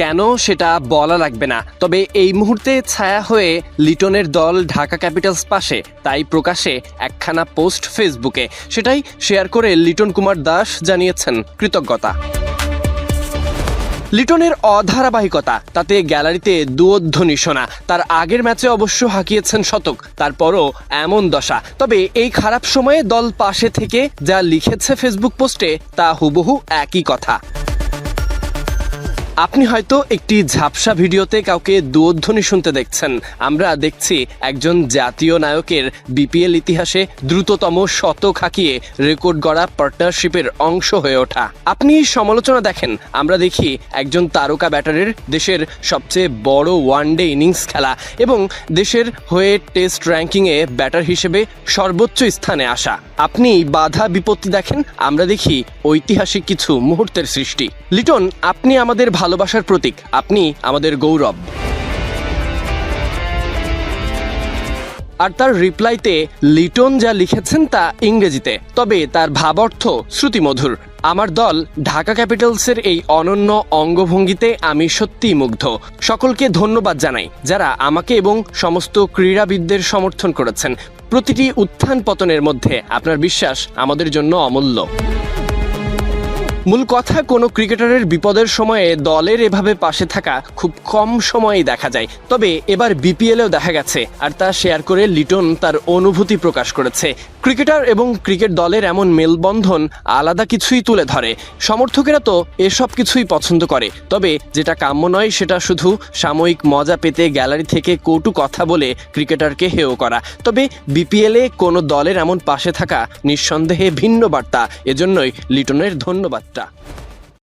কেন সেটা বলা লাগবে না? তবে এই মুহূর্তে ছায়া হয়ে লিটনের দল ঢাকা ক্যাপিটালস পাশে, তাই প্রকাশে একখানা পোস্ট ফেসবুকে। সেটাই শেয়ার করে লিটন কুমার দাস জানিয়েছেন কৃতজ্ঞতা। লিটনের অধারাবাহিকতা, তাতে গ্যালারিতে দুয়োধ্বনি শোনা তার আগের ম্যাচে অবশ্য হাঁকিয়েছেন শতক, তারপরও এমন দশা। তবে এই খারাপ সময়ে দল পাশে থেকে যা লিখেছে ফেসবুক পোস্টে, তা হুবহু একই কথা। আপনি হয়তো একটি ঝাপসা ভিডিওতে কাউকে দুধ্বনি শুনতে দেখছেন। আমরা দেখছি একজন জাতীয় নায়কের বিপিএল ইতিহাসে দ্রুততম শতক হাঁকিয়ে রেকর্ড গড়া পার্টনারশিপের অংশ হয়ে ওঠা। আপনি সমালোচনা দেখেন, আমরা দেখি একজন তারকা ব্যাটারের দেশের সবচেয়ে বড় ওয়ানডে ইনিংস খেলা এবং দেশের হয়ে টেস্ট র্যাঙ্কিংয়ে ব্যাটার হিসেবে সর্বোচ্চ স্থানে আসা। আপনি বাধা বিপত্তি দেখেন, আমরা দেখি ঐতিহাসিক কিছু মুহূর্তের সৃষ্টি। লিটন, আপনি আমাদের ভালোবাসার প্রতীক, আপনি আমাদের গৌরব। আর তার রিপ্লাইতে লিটন যা লিখেছেন তা ইংরেজিতে, তবে তার ভাবার্থ শ্রুতিমধুর। আমার দল ঢাকা ক্যাপিটালসের এই অনন্য অঙ্গভঙ্গিতে আমি সত্যিই মুগ্ধ। সকলকে ধন্যবাদ জানাই, যারা আমাকে এবং সমস্ত ক্রীড়াবিদদের সমর্থন করেছেন। প্রতিটি উত্থান পতনের মধ্যে আপনার বিশ্বাস আমাদের জন্য অমূল্য। মূল কথা, কোনো ক্রিকেটারের বিপদের সময়ে দলের এভাবে পাশে থাকা খুব কম সময়েই দেখা যায়। তবে এবার বিপিএলেও দেখা গেছে, আর তা শেয়ার করে লিটন তার অনুভূতি প্রকাশ করেছে। ক্রিকেটার এবং ক্রিকেট দলের এমন মেলবন্ধন আলাদা কিছুই তুলে ধরে। সমর্থকেরা তো এসব কিছুই পছন্দ করে, তবে যেটা কাম্য নয় সেটা শুধু সাময়িক মজা পেতে গ্যালারি থেকে কটু কথা বলে ক্রিকেটারকে হেয় করা। তবে বিপিএলে কোনো দলের এমন পাশে থাকা নিঃসন্দেহে ভিন্ন বার্তা, এজন্যই লিটনের った。